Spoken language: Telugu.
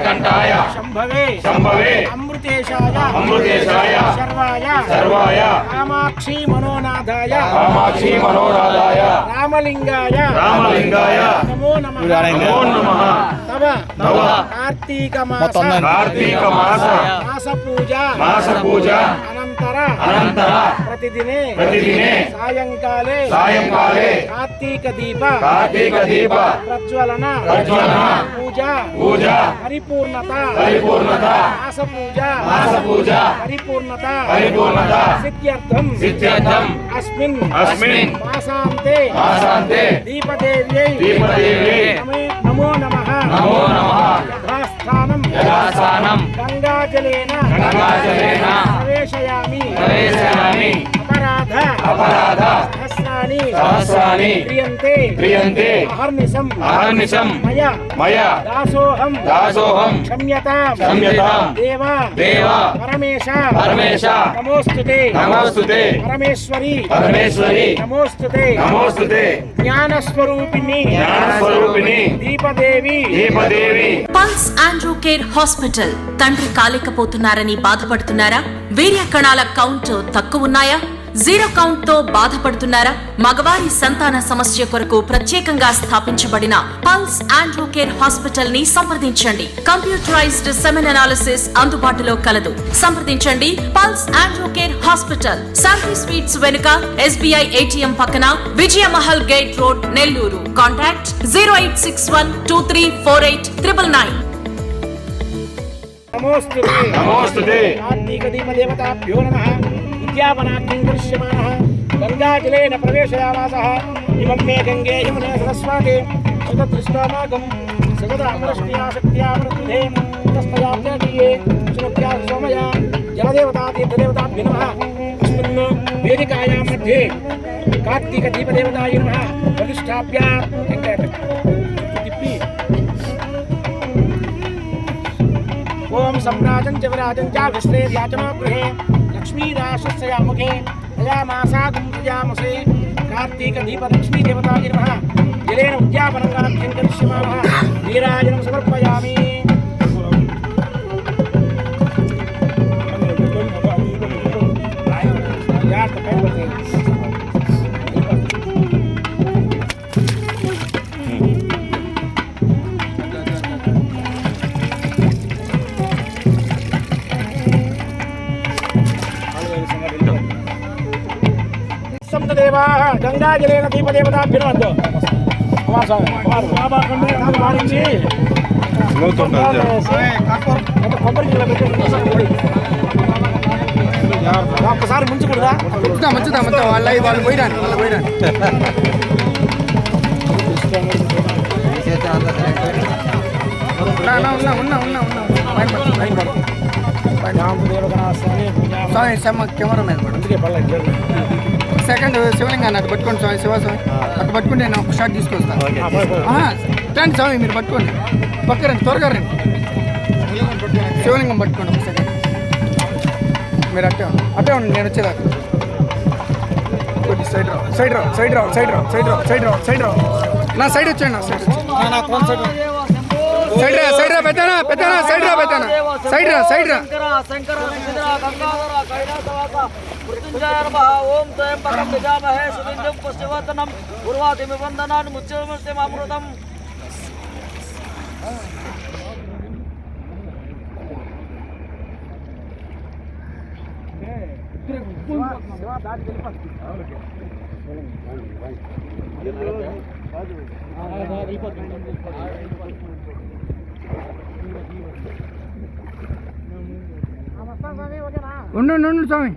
నీలకంఠాయ శంభవే. శంభవే. అమృతేశాయ. అమృతేశాయ. శర్వాయ. సర్వాయ కామాక్షి మనోనాథాయ. కామాక్షి మనోరాధాయ రామలింగాయ. రామలింగాయ. నమో నమః. నమో నమః. తవ. తవ. కార్తీక మాస. కార్తీక మాస. మాస పూజ మాస పూజ అనంతర అనంతర ప్రతిదినే ప్రతిదినే సాయంకాలే సాయంకాలే కార్తీక దీప కార్తీక దీప ప్రజ్వలన ప్రజ్వలన పూజ పూజ పరిపూర్ణత పరిపూర్ణత మాస పూజ మాస పూజ పరిపూర్ణత పరిపూర్ణత సిద్ధ్యర్థం సిద్ధ్యర్థం అస్మిన్ అస్మిన్ మాసాంతే మాసాంతే దీపదేవ్యై దీపదేవ్యై నమే- నమో నమః నమో నమః యథాస్థానం जलासानं गङ्गाजलेन गङ्गाजलेन प्रवेशयामि। प्रवेशयामि। अपराध। अपराध। క్రియంతే క్రియంతే అహర్నిశం అహర్నిశం మయ మయ దాసోహం దాసోహం క్షమ్యతాం క్షమ్యతాం దేవ దేవ పరమేశ పరమేశ నమోస్తుతే నమోస్తుతే పరమేశ్వరి పరమేశ్వరి నమోస్తుతే నమోస్తుతే జ్ఞానస్వరూపిణి జ్ఞానస్వరూపిణి Deepadevi Deepadevi pulse andro care hospital. తండ్రి కాలేకపోతున్నారని బాధపడుతున్నారా? వీర్య కణాల కౌంట్ తక్కువ ఉన్నాయా? జీరో కౌంట్తో బాధపడుతున్నారా? మగవారి సంతాన సమస్య కొరకు ప్రత్యేకంగా స్థాపించబడిన పల్స్ ఆండ్రూ కేర్ హాస్పిటల్ని సంప్రదించండి. కంప్యూటరైజ్డ్ సెమెన్ అనాలిసిస్ అందుబాటులో కలదు. సంప్రదించండి pulse andro care hospital. Shanti sweets వెనుక ఎస్బీఐ ఏటీఎం పక్కన Vijayamahal gate road Nellore. Contact zero eight six one two three four eight triple nine. నమోస్తుతే. నమోస్తుతే. నమ. विद्यावनाख्यं दृश्यमानः। गङ्गाजलेन प्रवेशयामासः इमं मे गङ्गे हिमने सरस्वते शततृष्णामागं सगदामृष्ट्या शक्त्या प्रकृते तस्तयाप्यटीये सुनत्या सोमया जलदेवता तीर्थदेवताभ्य नमः। अस्मिन् वेदिकायां मध्ये कार्तीकदीपदेवताय नमः। प्रतिष्ठाप्य ओम सम्राजन च विराजन च विश्रेयाचनो गृहे। లక్ష్మీరాశస్య ముఖే తయామాసాగం ప్రజామసే కార్తీక దీప లక్ష్మీ దేవతాయ నమః జలేన ఉద్యాపనంగాభ్యం కరిష్యమానः నీరాజనం సమర్పయామి సంతదేవా గంగాజలేన దీపదేవతాభ్యునవద్దు కుమార్ స్వామి కుమార్ బాబా కంటే నాకు మారించి కొబ్బరి గిన్నెలో పెట్టి ఒక్కసారి ముంచకూడదా మంచిదా మంచిదా మంచిదా వాళ్ళ వాళ్ళు పోయిరాను వాళ్ళు పోయిరాను ఉన్నా ఉన్నా ఉన్నా ఉన్నా ఉన్నా పైన పట్టు, పైన పట్టు. స్వామి సెమ్మ కెమెరా మీద పడు అందుకే పర్లేదు సెకండ్ శివలింగాన్ని అటు పట్టుకోండి స్వామి శివ స్వామి. అటు పట్టుకుంటే నేను ఒక షాట్ తీసుకొస్తాను రండి స్వామి మీరు పట్టుకోండి. పక్క రండి త్వరగా రండి. శివలింగం పట్టుకోండి. ఒక సెకండ్. మీరు అట్టే. అట్టే ఉండండి నేను వచ్చేదాకా. కొద్ది సైడ్ రా సైడ్ రా సైడ్ రా సైడ్ రా సైడ్ రా సైడ్ రా సైడ్ రా నా సైడ్ వచ్చేయండి నా సైడ్ సైడ్ రా సైడ్ రా పెద్దనా పెద్దనా సైడ్ రా పెద్దనా సైడ్ రా సైడ్ రా. శంకర శంకర శంకర గంగాధర కైలాసవాస మృత్యుంజయ నమః ఓం త్రయంబకం యజామహే సుగంధం ముత్యమృతం ఉండు ఉండు, ఉండు స్వామి.